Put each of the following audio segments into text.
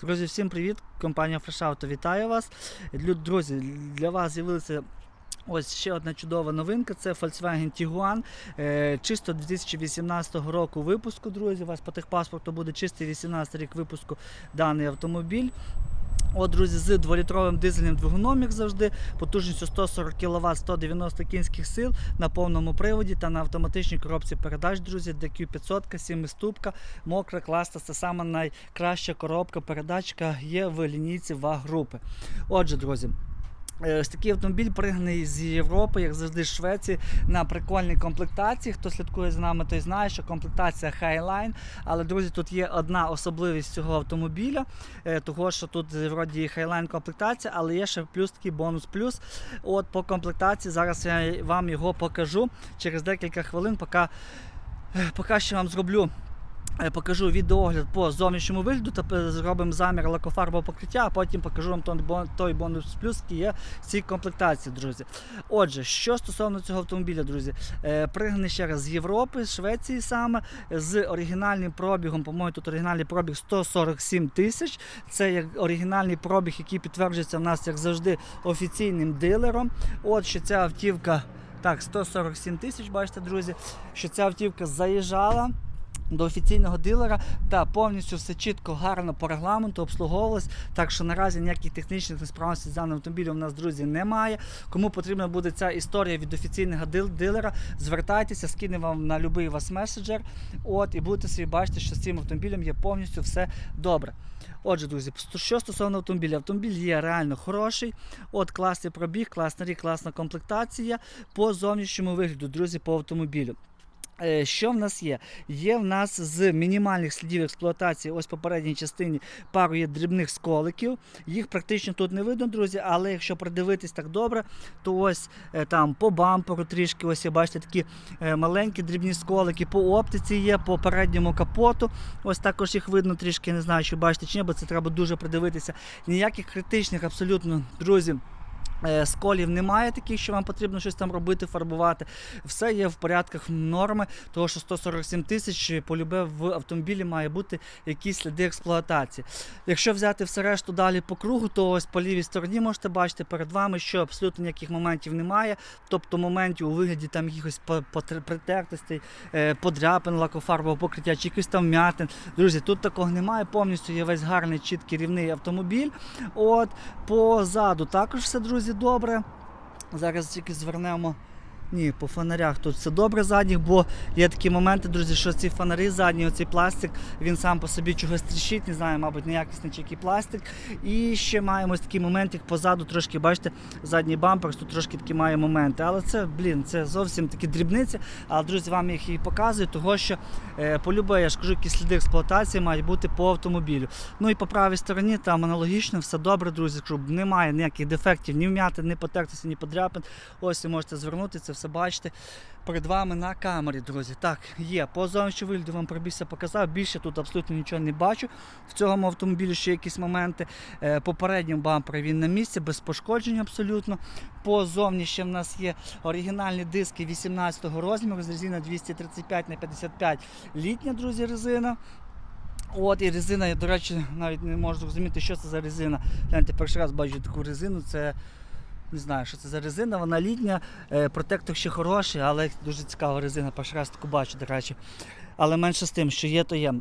Друзі, всім привіт! Компанія Fresh Auto вітає вас. Друзі, для вас з'явилася ось ще одна чудова новинка. Це Volkswagen Tiguan. Е, Чисто 2018 року випуску, друзі. У вас по техпаспорту буде чистий 18 рік випуску даний автомобіль. От, друзі, з 2-літровим дизельним двигуном, як завжди, потужністю 140 кВт, 190 кінських сил на повному приводі та на автоматичній коробці передач, друзі, DQ500, 7 ступка, мокра, класна. Це саме найкраща коробка передачка є в лінійці ВАГ групи. Отже, друзі. Е, Ось такий автомобіль пригнаний з Європи, як завжди, з Швеції, на прикольній комплектації. Хто слідкує за нами, той знає, що комплектація Highline. Але, друзі, тут є одна особливість цього автомобіля, е, того, що тут е, вроді Highline комплектація, але є ще плюс такий бонус плюс. От по комплектації зараз я вам його покажу через декілька хвилин, поки, поки що вам зроблю. Е, Покажу відеогляд по зовнішньому вигляду та зробимо замір лакофарбового покриття, а потім покажу вам той бонус плюс, який є в цій комплектації, друзі. Отже, що стосовно цього автомобіля, друзі, е, пригнаний ще раз з Європи, з Швеції саме, з оригінальним пробігом, по-моєму, тут оригінальний пробіг 147 тисяч. Це як оригінальний пробіг, який підтверджується в нас, як завжди, офіційним дилером. От що ця автівка, так, 147 тисяч, бачите, друзі, що ця автівка заїжджала. До офіційного дилера та повністю все чітко, гарно по регламенту обслуговувалось. Так що наразі ніяких технічних несправностей з даним автомобілем у нас, друзі, немає. Кому потрібна буде ця історія від офіційного дил- дилера, звертайтеся, скине вам на будь-який вас меседжер. От, і будете собі бачити, що з цим автомобілем є повністю все добре. Отже, друзі, що стосовно автомобіля, автомобіль є реально хороший. От класний пробіг, класний рік, класна комплектація по зовнішньому вигляду, друзі, по автомобілю. Е, Що в нас є? Є в нас з мінімальних слідів експлуатації, ось в попередній частині пару є дрібних сколиків. Їх практично тут не видно, друзі, але якщо придивитись так добре, то ось е, там по бамперу трішки, ось є, бачите, такі е, маленькі дрібні сколики, по оптиці є, по передньому капоту. Ось також їх видно трішки, не знаю, чи бачите чи ні, бо це треба дуже придивитися. Ніяких критичних абсолютно, друзі. Е, Сколів немає таких, що вам потрібно щось там робити, фарбувати. Все є в порядках норми, того що 147 тисяч полюбе в автомобілі має бути якісь сліди експлуатації. Якщо взяти все решту далі по кругу, то ось по лівій стороні можете бачити перед вами, що абсолютно ніяких моментів немає. Тобто моментів у вигляді там якихось притертостей, е, подряпин, лакофарбового покриття чи якихось там м'ятин. Друзі, тут такого немає. Повністю є весь гарний, чіткий рівний автомобіль. От позаду також все, друзі, добре. Зараз тільки звернемо. Ні, по фонарях тут все добре задніх, бо є такі моменти, друзі, що ці фонари задні, оцей пластик, він сам по собі чогось тріщить, не знаю, мабуть, неякісний чи який пластик. І ще маємо ось такий момент, як позаду трошки, бачите, задній бампер, тут трошки такі має моменти. Але це, блін, це зовсім такі дрібниці. Але, друзі, вам їх і показую, того що е, полюбе, я ж кажу, які сліди експлуатації мають бути по автомобілю. Ну і по правій стороні там аналогічно, все добре, друзі, кажу, немає ніяких дефектів, ні вм'яти, ні потертися, ні подряпин. Ось ви можете звернути це все бачите перед вами на камері, друзі. Так, є. По зовнішньому вигляду вам пробігся показав. Більше тут абсолютно нічого не бачу. В цьому автомобілі ще якісь моменти. Е, Попередньому бампері він на місці, без пошкоджень абсолютно. По зовні ще в нас є оригінальні диски 18-го розміру з резина 235 на 55 літня, друзі, резина. От і резина, я, до речі, навіть не можу зрозуміти, що це за резина. Гляньте, перший раз бачу таку резину. Це не знаю, що це за резина, вона літня, е, протектор ще хороший, але дуже цікава резина, перший раз таку бачу, до речі. Але менше з тим, що є, то є.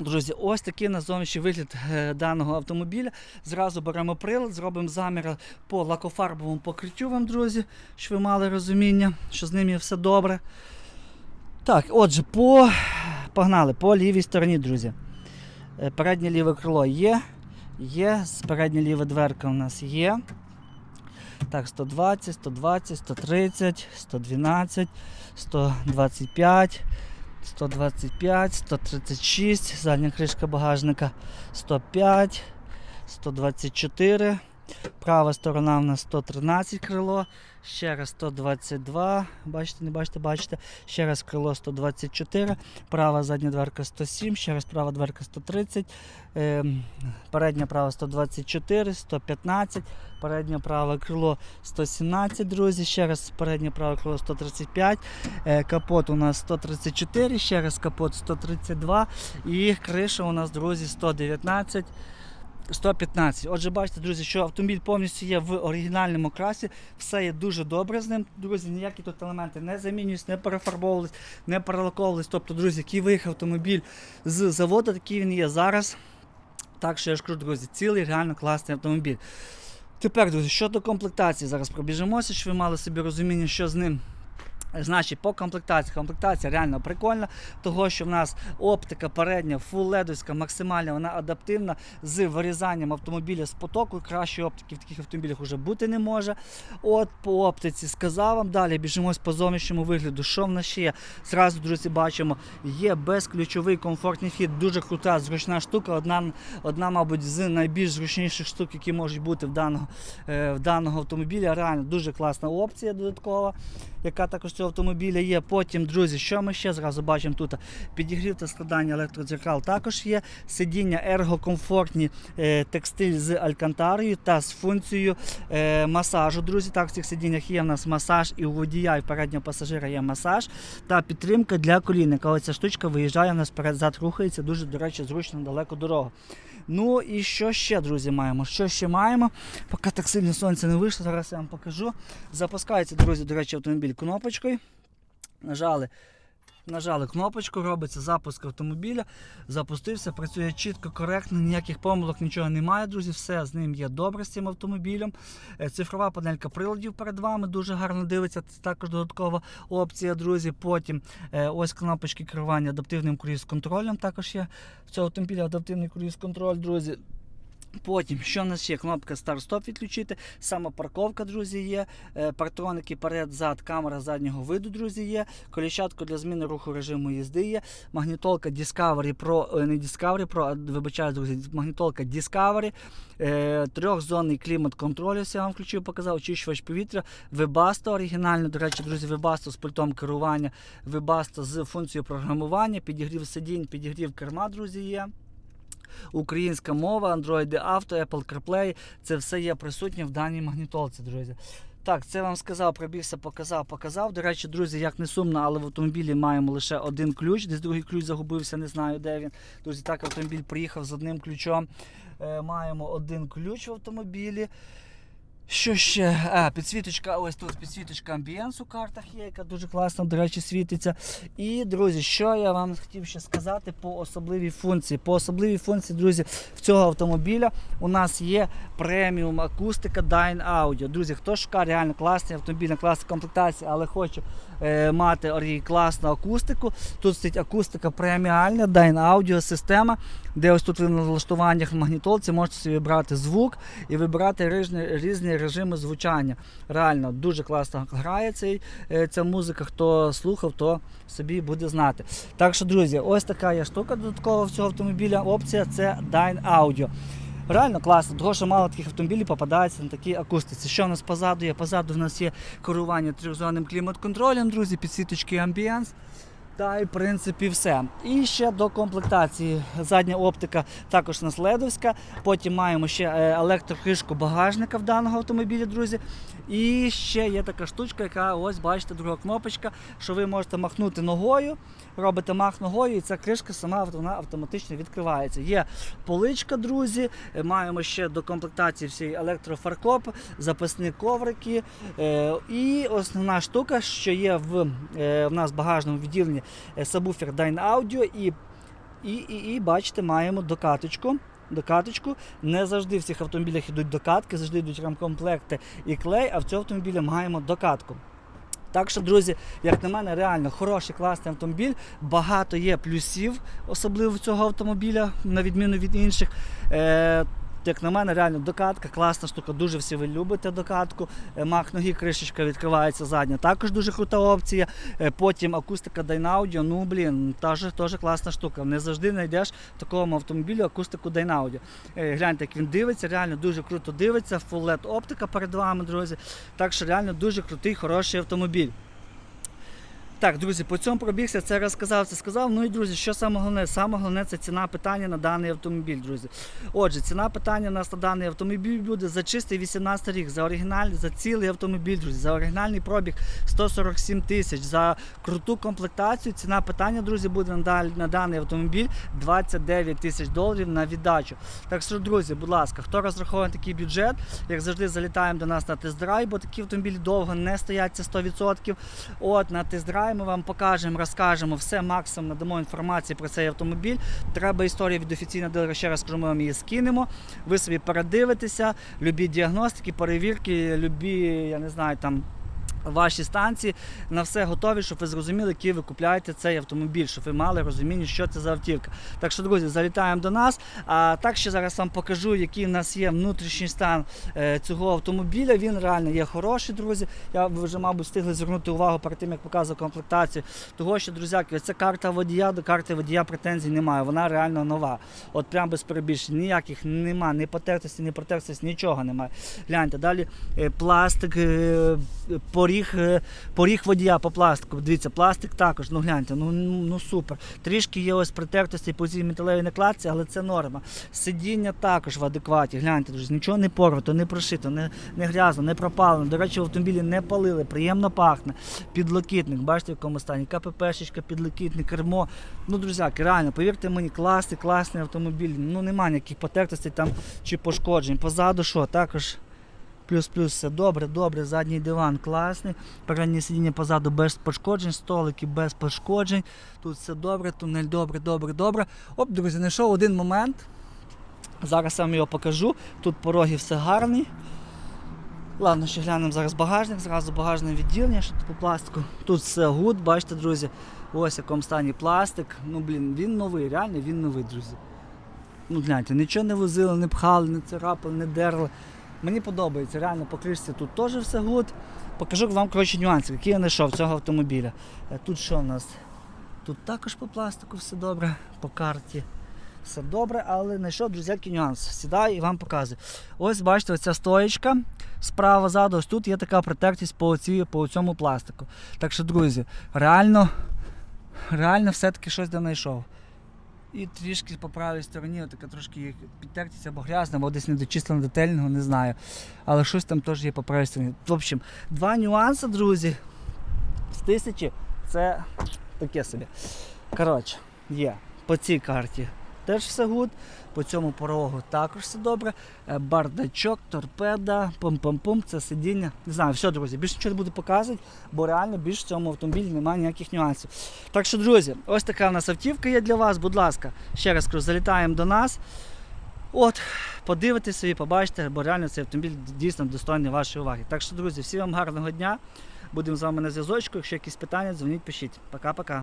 Друзі, ось такий на зовнішній вигляд е, даного автомобіля. Зразу беремо прилад, зробимо замір по лакофарбовому покриттю вам, друзі, щоб ви мали розуміння, що з ним є все добре. Так, отже, по... погнали по лівій стороні, друзі. Е, Переднє ліве крило є. Є, передня ліва дверка у нас є. Так, 120, 120, 130, 112, 125, 125, 136, задня кришка багажника 105, 124. Права сторона у нас 113 крило. Ще раз 122. Бачите, не бачите, бачите. Ще раз крило 124. Права задня дверка 107. Ще раз права дверка 130. Ем, передня права 124, 115. Переднє праве крило 117, друзі. Ще раз переднє праве крило 135. Е, Капот у нас 134, ще раз капот 132. І криша у нас, друзі, 119. 115. Отже, бачите, друзі, що автомобіль повністю є в оригінальному красі, все є дуже добре з ним. Друзі, ніякі тут елементи не замінююсь, не перефарбовувались, не перелаковувались. Тобто, друзі, який виїхав автомобіль з заводу, такий він є зараз. Так що я ж кажу, друзі, цілий реально класний автомобіль. Тепер, друзі, щодо комплектації, зараз пробіжимося, щоб ви мали собі розуміння, що з ним. Значить, по комплектації. Комплектація реально прикольна, того що в нас оптика передня, фулледовська, максимальна, вона адаптивна з вирізанням автомобіля з потоку. Кращої оптики в таких автомобілях вже бути не може. От по оптиці сказав вам. Далі біжимось по зовнішньому вигляду. Що в нас ще є? Зразу, друзі, бачимо, є безключовий комфортний вхід, дуже крута, зручна штука. Одна, одна мабуть, з найбільш зручніших штук, які можуть бути в даного, е, в даного автомобіля. Реально дуже класна опція додаткова, яка також цього автомобіля є. Потім, друзі, що ми ще зразу бачимо тут? Підігрів та складання електродзеркал також є. Сидіння ергокомфортні е, текстиль з алькантарою та з функцією е, масажу. Друзі, так в цих сидіннях є в нас масаж і у водія, і переднього пасажира є масаж та підтримка для колінника. Оця штучка виїжджає, у нас перед-зад рухається, дуже, до речі, зручно далеко дорога. Ну і що ще, друзі, маємо? Що ще маємо? Поки так сильно сонце не вийшло, зараз я вам покажу. Запускається, друзі, до речі, автомобіль кнопочкою. Нажали. Нажали кнопочку, робиться запуск автомобіля, запустився, працює чітко, коректно, ніяких помилок, нічого немає, друзі. Все з ним є добре з цим автомобілем. Е, Цифрова панелька приладів перед вами дуже гарно дивиться. Це також додаткова опція, друзі. Потім е, ось кнопочки керування адаптивним круїз-контролем. Також є в цьому автомобілі адаптивний круїз-контроль, друзі. Потім, що в нас є? Кнопка старт-стоп відключити, самопарковка, друзі, є, е, партроники перед-зад, камера заднього виду, друзі, є, коліщатко для зміни руху режиму їзди є, магнітолка Discovery Pro, е, не Discovery Pro, а вибачаю, друзі, магнітолка Discovery, е, трьохзонний клімат-контроль, я вам включив, показав, очищувач повітря, Webasto оригінально, до речі, друзі, Webasto з пультом керування, Webasto з функцією програмування, підігрів сидінь, підігрів керма, друзі, є українська мова, Android Auto, Apple CarPlay. Це все є присутнє в даній магнітолці, друзі. Так, це вам сказав, пробігся, показав, показав. До речі, друзі, як не сумно, але в автомобілі маємо лише один ключ. Десь другий ключ загубився, не знаю де він. Друзі, так автомобіль приїхав з одним ключом. Е, маємо один ключ в автомобілі. Що ще? А, підсвіточка, ось тут підсвіточка амбієнс у картах є, яка дуже класно, до речі, світиться. І, друзі, що я вам хотів ще сказати по особливій функції. По особливій функції, друзі, в цього автомобіля у нас є преміум акустика Dyne Audio. Друзі, хто шукає реально класний автомобіль на класну комплектацію, але хоче е, мати класну акустику. Тут стоїть акустика преміальна, Dyne Audio система, де ось тут ви на налаштуваннях магнітолці можете собі брати звук і вибирати різні, різні режими звучання. Реально дуже класно грає цей, е, ця музика. Хто слухав, то собі буде знати. Так що, друзі, ось така є штука додаткова в цього автомобіля. Опція це Dyne Audio. Реально класно, тому що мало таких автомобілів попадається на такій акустиці. Що в нас позаду є? Позаду в нас є керування трьохзонним клімат-контролем, друзі, підсвіточки амбієнс. Та й в принципі все. І ще до комплектації. Задня оптика також у нас ледовська. Потім маємо ще е, електрокришку багажника в даного автомобіля, друзі. І ще є така штучка, яка ось бачите, друга кнопочка, що ви можете махнути ногою, робите мах ногою, і ця кришка сама вона автоматично відкривається. Є поличка, друзі. е, Маємо ще до комплектації всі електрофаркоп, запасні коврики. е, І основна штука, що є в, в нас багажному відділенні е, сабвуфер Dyne Audio і, і, і, і бачите, маємо докаточку. Докаточку. Не завжди в цих автомобілях йдуть докатки, завжди йдуть рамкомплекти і клей, а в цьому автомобілі маємо докатку. Так що, друзі, як на мене, реально хороший класний автомобіль. Багато є плюсів, особливо цього автомобіля, на відміну від інших. Е, як на мене, реально докатка, класна штука, дуже всі ви любите докатку. Е, Мах ноги, кришечка відкривається задня. Також дуже крута опція. Е, Потім акустика Dynaaudio, ну блін, теж, теж класна штука. Не завжди знайдеш в такому автомобілі акустику Dynaaudio. Е, Гляньте, як він дивиться, реально дуже круто дивиться. Full LED оптика перед вами, друзі. Так що реально дуже крутий, хороший автомобіль. Так, друзі, по цьому пробігся, це розказав, це сказав. Ну і друзі, що саме головне? Саме головне це ціна питання на даний автомобіль, друзі. Отже, ціна питання на даний автомобіль буде за чистий 18 рік, за оригінальний, за цілий автомобіль, друзі, за оригінальний пробіг 147 тисяч, за круту комплектацію. Ціна питання, друзі, буде на, даний автомобіль 29 тисяч доларів на віддачу. Так що, друзі, будь ласка, хто розраховує такий бюджет, як завжди, залітаємо до нас на тест-драйв, бо такі автомобілі довго не стоять, це 100%. От на тест-драйв ми вам покажемо, розкажемо все, максимум надамо інформації про цей автомобіль. Треба історія від офіційного дилера, ще раз кажу, ми вам її скинемо. Ви собі передивитеся, любі діагностики, перевірки, любі, я не знаю, там. Ваші станції на все готові, щоб ви зрозуміли, який ви купляєте цей автомобіль, щоб ви мали розуміння, що це за автівка. Так що, друзі, залітаємо до нас. А так ще зараз вам покажу, який в нас є внутрішній стан е, цього автомобіля. Він реально є хороший, друзі. Я ви вже, мабуть, встигли звернути увагу перед тим, як показував комплектацію. Того, що, друзяки, ця карта водія до карти водія претензій немає. Вона реально нова. От прям без перебільшень. Ніяких нема, ні потертості, ні протертості, нічого немає. Гляньте, далі е, пластик, е, поріг, е, поріг водія по пластику. Дивіться, пластик також. Ну гляньте, ну, ну, ну супер. Трішки є ось притертості по цій металевій накладці, але це норма. Сидіння також в адекваті. Гляньте, друзі, нічого не порвато, не прошито, не, не грязно, не пропалено. До речі, в автомобілі не палили, приємно пахне. Підлокітник, бачите, в якому стані. КППшечка, підлокітник, кермо. Ну, друзяки, реально, повірте мені, класний, класний автомобіль. Ну немає ніяких потертостей там чи пошкоджень. Позаду що, також. Плюс-плюс все добре, добре, задній диван класний, переднє сидіння позаду без пошкоджень, столики без пошкоджень. Тут все добре, тунель добре, добре, добре. Оп, друзі, знайшов один момент. Зараз я вам його покажу. Тут пороги все гарні. Ладно, ще глянемо зараз багажник, зразу багажне відділення, що тут по пластику. Тут все гуд, бачите, друзі. Ось якому стані пластик. Ну, блін, він новий, реально він новий, друзі. Ну, гляньте, нічого не возили, не пхали, не царапали, не дерли. Мені подобається, реально по кришці тут теж все гуд. Покажу вам коротше, нюанси, які я знайшов цього автомобіля. Е, Тут що у нас? Тут також по пластику все добре, по карті. Все добре, але знайшов, друзі, який нюанс. Сідаю і вам показую. Ось бачите, оця стоєчка справа ззаду, ось тут є така протектність по, оці, по цьому пластику. Так що, друзі, реально, реально все-таки щось де знайшов. І трішки по правій стороні, така трошки підтертість або грязна, або десь недочислено детельного, не знаю. Але щось там теж є по правій стороні. В общем, два нюанси, друзі. З тисячі це таке собі. Коротше, є по цій карті теж все гуд, по цьому порогу також все добре. Е, Бардачок, торпеда, пум-пум-пум, це сидіння. Не знаю, все, друзі, більше нічого не буду показувати, бо реально більше в цьому автомобілі немає ніяких нюансів. Так що, друзі, ось така в нас автівка є для вас. Будь ласка, ще раз кажу, залітаємо до нас. От, подивитесь собі, побачите, бо реально цей автомобіль дійсно достойний вашої уваги. Так що, друзі, всім вам гарного дня. Будемо з вами на зв'язочку. Якщо якісь питання, дзвоніть, пишіть. Пока-пока.